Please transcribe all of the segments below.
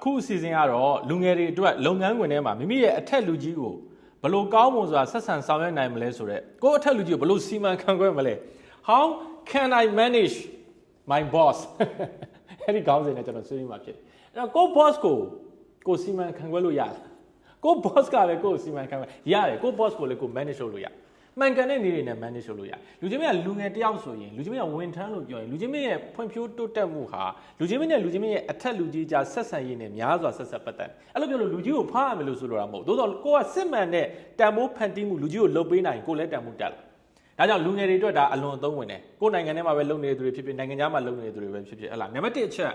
အခုအစီအစဉ်ကတော့လူငယ်တွေအတွက်လုပ်ငန်းခွင်ထဲမှာမိမိရဲ့အထက်လူကြီးကိုဘယ်လို့ကောင်းမွန်စွာဆက်ဆံဆောင်ရွက်နိုင်မလဲဆိုတော့ကိုယ့်အထက်လူကြီးကိုဘယ်လို့စီမံခန့်ခွဲမလဲ How can I manage my boss အဲ့ဒီကောင်းစဉ်နဲ့ကျွန်တော်ဆွေးနွေးမှာဖြစ်တယ်အဲ့တော့ကိုယ့် boss ကိုကိုယ်စီမံခန့်ခွဲလို့ရတယ်ကိုယ့် boss ကလည်းကိုယ်စီမံခန့်ခွဲရတယ်ကိုယ့် boss ကိုလည်းကိုယ် manage လုပ်လို့ရတယ် မှန်ကန်တဲ့နေတွေနဲ့ manage လုပ်လို့ရတယ်လူချင်းမင်းကလူငယ်တယောက်ဆိုရင်လူချင်းမင်းကဝန်ထမ်းလို့ပြောရင်လူချင်းမင်းရဲ့ဖွံ့ဖြိုးတိုးတက်မှုဟာလူချင်းမင်းနဲ့လူချင်းမင်းရဲ့အထက်လူကြီးကြားဆက်ဆံရေးနဲ့များစွာဆက်ဆက်ပတ်သက်တယ်အဲ့လိုပြောလို့လူကြီးကိုဖားရမယ်လို့ဆိုလိုတာမဟုတ်သို့တော့ကိုကစစ်မှန်တဲ့တန်ဖိုးဖန်တီးမှုလူကြီးကိုလုပ်ပေးနိုင်ရင်ကိုလည်းတန်ဖိုးတက်လာဒါကြောင့်လူငယ်တွေအတွက်ဒါအလွန်အသုံးဝင်တယ်ကိုယ်နိုင်ငံထဲမှာပဲလုပ်နေတဲ့သူတွေဖြစ်ဖြစ်နိုင်ငံခြားမှာလုပ်နေတဲ့သူတွေပဲဖြစ်ဖြစ်ဟဲ့လားနံပါတ်1အချက်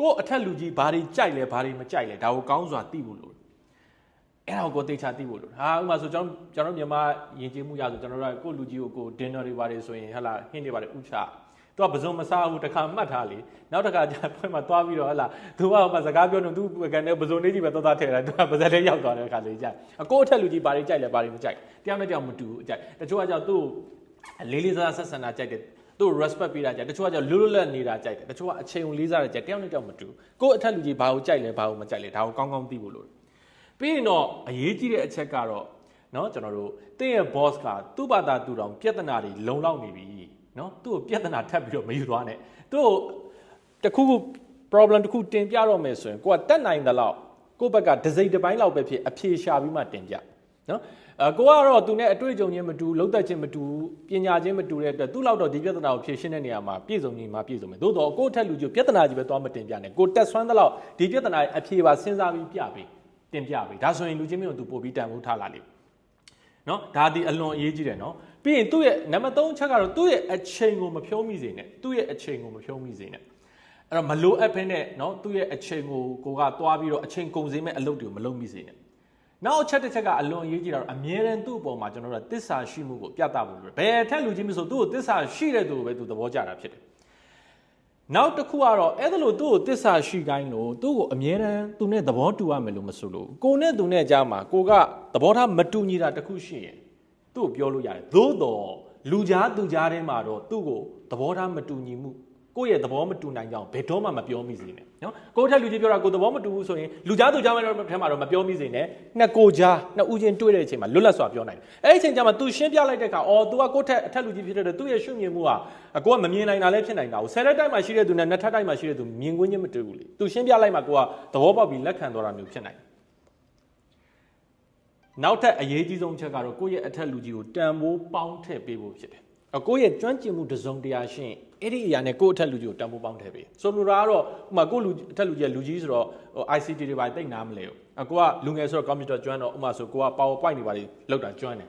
ကိုယ့်အထက်လူကြီးဘာတွေကြိုက်လဲဘာတွေမကြိုက်လဲဒါကိုကောင်းစွာသိဖို့လိုတယ် အဲ့ဒါကိုကိုသိချာသိဖို့လိုတယ်ဟာဥပမာဆိုကျွန်တော်ကျွန်တော်မြန်မာယဉ်ကျေးမှုရဆိုကျွန်တော်တို့ကကိုယ့်လူကြီးကိုကို dinner တွေပါတယ်ဆိုရင်ဟဲ့လားဟင်းတွေပါတယ်ဥချသူကပစုံမစားဘူးတစ်ခါမှတ်ထားလေနောက်တစ်ခါကျဖွင့်မှာသွားပြီးတော့ဟဲ့လားသူကဟိုမှာစကားပြောနေသူကနေပစုံလေးကြီးပဲသွားသွားထည့်တာသူကပါဇက်လေးရောက်သွားတဲ့ခါလေးကြအကိုအထက်လူကြီးဘာတွေကြိုက်လဲဘာတွေမကြိုက်တယောက်နဲ့တယောက်မတူဘူးအကြိုက်တချို့ကကြောင့်သူ့လေးလေးစားစားဆက်ဆံတာကြိုက်တယ်သူ့ respect ပေးတာကြိုက်တချို့ကကြောင့်လွတ်လွတ်လပ်နေတာကြိုက်တယ်တချို့ကအချိန်ကိုလေးစားတယ်ကြိုက်တယောက်နဲ့တယောက်မတူကိုအထက်လူကြီးဘာကိုကြိုက်လဲဘာကိုမကြိုက်လဲဒါကိုကောင်းကောင်းသိဖို့လိုတယ် ပြီးရင်တော့အရေးကြီးတဲ့အချက်ကတော့เนาะကျွန်တော်တို့တင်းရဲ့ boss ကသူ့ဘာသာသူတော်ပြဿနာတွေလုံလောက်နေပြီเนาะသူ့ကိုပြဿနာထပ်ပြီးတော့မယူသွားနဲ့သူ့ကိုတခုခု problem တခုတင်ပြတော့မယ်ဆိုရင်ကိုကတက်နိုင်သလောက်ကိုယ့်ဘက်ကဒစိမ့်တစ်ပိုင်းလောက်ပဲဖြစ်အဖြေရှာပြီးမှတင်ပြနော်အကိုကတော့သူနဲ့အတွေ့အကြုံချင်းမတူလုံးသက်ချင်းမတူပညာချင်းမတူတဲ့အတွက်သူ့လောက်တော့ဒီပြဿနာကိုဖြေရှင်းတဲ့နေရာမှာပြည့်စုံကြီးမှာပြည့်စုံမယ်သို့တော့ကိုယ့်အထက်လူကြီးပြဿနာကြီးပဲသွားမတင်ပြနဲ့ကိုတက်ဆွမ်းသလောက်ဒီပြဿနာရဲ့အဖြေပါစဉ်းစားပြီးပြပေး တင်ပြပေးဒါဆိုရင်လူချင်းမျိုးသူပို့ပြီးတန်ဖိုးထားလာလိမ့်မယ်နော်ဒါဒီအလွန်အရေးကြီးတယ်နော်ပြီးရင်သူ့ရဲ့နံပါတ်3ချက်ကတော့သူ့ရဲ့အချိန်ကိုမဖြုံးမိစေနဲ့သူ့ရဲ့အချိန်ကိုမဖြုံးမိစေနဲ့အဲ့တော့မလိုအပ်ဖ ೇನೆ နော်သူ့ရဲ့အချိန်ကိုကိုကသွားပြီးတော့အချိန်ကုန်စေမဲ့အလုပ်တွေကိုမလုပ်မိစေနဲ့နောက်အချက်တစ်ချက်ကအလွန်အရေးကြီးတာတော့အမြဲတမ်းသူ့အပေါ်မှာကျွန်တော်တို့ကတစ္ဆာရှိမှုကိုပြသဖို့လိုတယ်ဘယ်ထက်လူချင်းမျိုးဆိုသူ့ကိုတစ္ဆာရှိတဲ့သူကိုပဲသူသဘောကျတာဖြစ်တယ် နောက်တစ်ခုကတော့အဲ့ဒါလို့သူ့ကိုတစ္ဆာရှိတိုင်းလို့သူ့ကိုအမြဲတမ်းသူနဲ့သဘောတူရမယ်လို့မဆိုလို့ကိုနဲ့သူနဲ့ကြားမှာကိုကသဘောထားမတူညီတာတစ်ခုရှိရင်သူ့ကိုပြောလို့ရတယ်သို့တော့လူကြားသူကြားထဲမှာတော့သူ့ကိုသဘောထားမတူညီမှု ကိုယ့်ရဲ့သဘောမတူနိုင်ကြအောင်ဘယ်တော့မှမပြောမိစေနဲ့နော်ကိုယ့်ထက်လူကြီးပြောတာကိုယ်သဘောမတူဘူးဆိုရင်လူကြားသူကြားမဲ့ထဲမှာတော့မပြောမိစေနဲ့နှစ်ကိုကြားနှစ်ဦးချင်းတွေ့တဲ့အချိန်မှာလွတ်လပ်စွာပြောနိုင်တယ်အဲ့ဒီအချိန်ကျမှ तू ရှင်းပြလိုက်တဲ့အခါအော် तू ကကိုယ့်ထက်အထက်လူကြီးဖြစ်တဲ့သူ့ရဲ့ရှုမြင်မှုဟာအကိုကမမြင်နိုင်တာလည်းဖြစ်နိုင်တာကိုဆယ်ရက်တိုက်မှာရှိတဲ့သူနဲ့နှစ်ထပ်တိုက်မှာရှိတဲ့သူမြင်ကွင်းချင်းမတူဘူးလေ तू ရှင်းပြလိုက်မှကိုကသဘောပေါက်ပြီးလက်ခံတော်တာမျိုးဖြစ်နိုင်တယ်နောက်ထပ်အရေးကြီးဆုံးချက်ကတော့ကိုယ့်ရဲ့အထက်လူကြီးကိုတန်ဖိုးပေါင်းထည့်ပေးဖို့ဖြစ်တယ်အကိုရဲ့ကျွမ်းကျင်မှုတစ်စုံတရာရှင်း အဲ့ဒီအရာနဲ့ကိုယ့်အထက်လူကြီးကိုတန်ဖိုးပေါင်းထည့်ပေးဆိုလိုတာကတော့ဥမာကိုယ့်လူအထက်လူကြီးကလူကြီးဆိုတော့ဟို ICT တွေပါတိတ်နားမလဲဘူးအကိုကလူငယ်ဆိုတော့ computer ကျွမ်းတော့ဥမာဆိုကိုက PowerPoint တွေပါလောက်တာကျွမ်းတယ်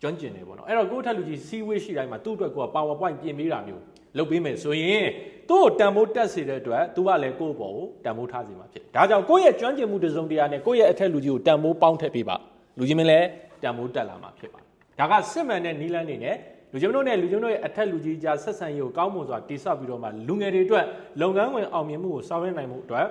ကျွမ်းကျင်တယ်ပေါ့နော်အဲ့တော့ကိုယ့်အထက်လူကြီးစီးဝေးရှိတိုင်းမှာသူ့အတွက်ကိုက PowerPoint ပြင်ပေးတာမျိုးလုပ်ပေးမယ်ဆိုရင်သူ့ကိုတန်ဖိုးတက်စေတဲ့အတွက်သူကလည်းကိုယ့်ဘောကိုတန်ဖိုးထားစေမှာဖြစ်တယ်ဒါကြောင့်ကိုယ့်ရဲ့ကျွမ်းကျင်မှုတစ်စုံတရာနဲ့ကိုယ့်ရဲ့အထက်လူကြီးကိုတန်ဖိုးပေါင်းထည့်ပေးပါလူကြီးမင်းလည်းတန်ဖိုးတက်လာမှာဖြစ်ပါတယ်ဒါကစစ်မှန်တဲ့နီလန်းနေနဲ့ လူချင်းတို့နဲ့လူချင်းတို့ရဲ့အထက်လူကြီးကြားဆက်ဆံရေးကိုကောင်းမွန်စွာတိဆောက်ပြီးတော့မှလူငယ်တွေအတွက်လုပ်ငန်းဝင်အောင်မြင်မှုကိုဆောင်ရွက်နိုင်မှုအတွက်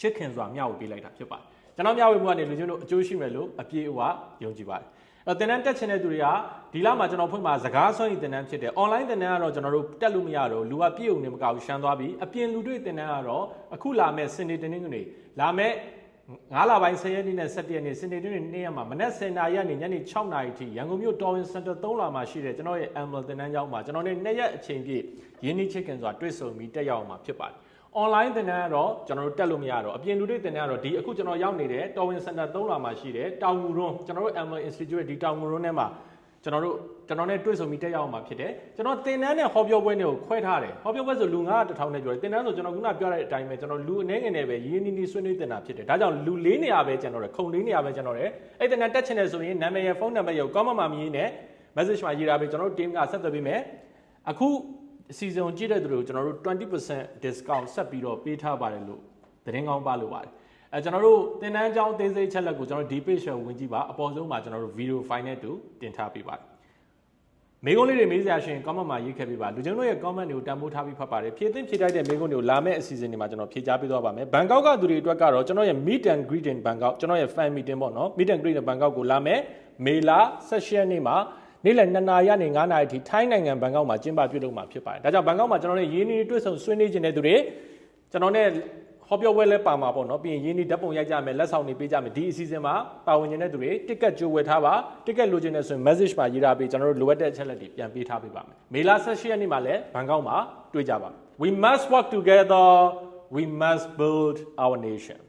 ချစ်ခင်စွာမျှဝေပေးလိုက်တာဖြစ်ပါတယ်ကျွန်တော်မျှဝေမှုကနေလူချင်းတို့အကျိုးရှိမယ်လို့အပြည့်အဝယုံကြည်ပါတယ်အဲ့တင်တန်းတက်ချင်တဲ့သူတွေကဒီလမှာကျွန်တော်ဖွင့်မှာစကားဆွမ်းရည်တင်တန်းဖြစ်တယ် online တင်တန်းကတော့ကျွန်တော်တို့တက်လို့မရတော့လူကပြည့်ုံနေမကဘူးရှမ်းသွားပြီအပြင်လူတွေ့တင်တန်းကတော့အခုလာမဲ့စနေတင်းနေလာမဲ့ 9လပိုင်း10ရက်နေ့နဲ့17ရက်နေ့စနေနေ့နေ့ရက်မှာမနက်10:00နာရီကနေညနေ6:00နာရီထိရန်ကုန်မြို့တော်ဝင်စင်တာ3လမှာရှိတဲ့ကျွန်တော်ရဲ့ Amble တင်တန်းကျောင်းမှာကျွန်တော်နဲ့နှစ်ရက်အချိန်ပြည့်ရင်းနှီးချစ်ခင်စွာတွေ့ဆုံပြီးတက်ရောက်မှာဖြစ်ပါတယ်။ online တင်တန်းကတော့ကျွန်တော်တို့တက်လို့မရတော့အပြင်လူတွေတင်တန်းကတော့ဒီအခုကျွန်တော်ရောက်နေတဲ့တော်ဝင်စင်တာ3လမှာရှိတဲ့တောင်ငူရွန်းကျွန်တော်တို့ Amble Institute ဒီတောင်ငူရွန်းထဲမှာ ကျွန်တော်တို့ကျွန်တော်နဲ့တွေ့ဆုံပြီးတက်ရောက်မှာဖြစ်တယ်ကျွန်တော်တင်တန်းနဲ့ဟောပြောပွဲတွေကိုခွဲထားတယ်ဟောပြောပွဲဆိုလူ900တထောင်နဲ့ပြောတယ်တင်တန်းဆိုကျွန်တော်ခုနပြောတဲ့အတိုင်းပဲကျွန်တော်လူအနေငယ်နဲ့ပဲရင်းနှီးနှီးဆွေးနွေးတင်တာဖြစ်တယ်ဒါကြောင့်လူ၄နေရာပဲကျွန်တော်ရခုံ၄နေရာပဲကျွန်တော်ရအဲ့တင်တန်းတက်ချင်တယ်ဆိုရင်နာမည်ရဖုန်းနံပါတ်ရ comment မှာမြင်နေ message မှာရေးထားပေးကျွန်တော်တို့ team ကဆက်သွယ်ပေးမယ်အခုအစီအစဉ်ကြည့်တဲ့သူတွေကိုကျွန်တော်တို့20% discount ဆက်ပြီးတော့ပေးထားပါတယ်လို့သတင်းကောင်းပါလို့ပါတယ် အဲကျွန်တော်တို့သင်တန်းကျောင်းသေးစိတ်ချက်လက်ကိုကျွန်တော်ဒီ page ကိုဝင်ကြည့်ပါအပေါ်ဆုံးမှာကျွန်တော်တို့ video file နဲ့တူတင်ထားပေးပါတယ်မေကုန်းလေးတွေမေးစရာရှင် comment မှာရေးခဲ့ပေးပါလူချင်းတို့ရဲ့ comment တွေကိုတန်ဖိုးထားပြီးဖတ်ပါတယ်ဖြည့်သိမ့်ဖြည့်တိုက်တဲ့မေကုန်းတွေကိုလာမယ့်အစီအစဉ်တွေမှာကျွန်တော်ဖြည့်ချပေးသွားပါမယ်ဘန်ကောက်ကသူတွေအတွက်ကတော့ကျွန်တော်ရဲ့ meet and greet in Bangkok ကျွန်တော်ရဲ့ fan meeting ပေါ့နော် meet and greet in Bangkok ကိုလာမယ့်မေလ16ရက်နေ့မှာနေ့လယ်2နာရီကနေ9နာရီထိထိုင်းနိုင်ငံဘန်ကောက်မှာကျင်းပပြုလုပ်မှာဖြစ်ပါတယ်ဒါကြောင့်ဘန်ကောက်မှာကျွန်တော်တို့ရင်းနှီးတွေ့ဆုံဆွေးနွေးခြင်းတဲ့သူတွေကျွန်တော်နဲ့ ဟဟောပြောပွဲလဲပါမှာပေါ့နော်ပြီးရင်ရင်းနှီးဓာတ်ပုံရိုက်ကြမယ်လက်ဆောင်တွေပေးကြမယ်ဒီအစီအစဉ်မှာပါဝင်နေတဲ့သူတွေ ticket ကြိုဝယ်ထားပါ ticket လိုချင်တဲ့ဆိုရင် message မှာရေးထားပြီးကျွန်တော်တို့လိုအပ်တဲ့အချက်လက်တွေပြန်ပေးထားပေးပါမယ်မေလ18ရက်နေ့မှာလည်းဘန်ကောက်မှာတွေ့ကြပါမယ် we must work together we must build our nation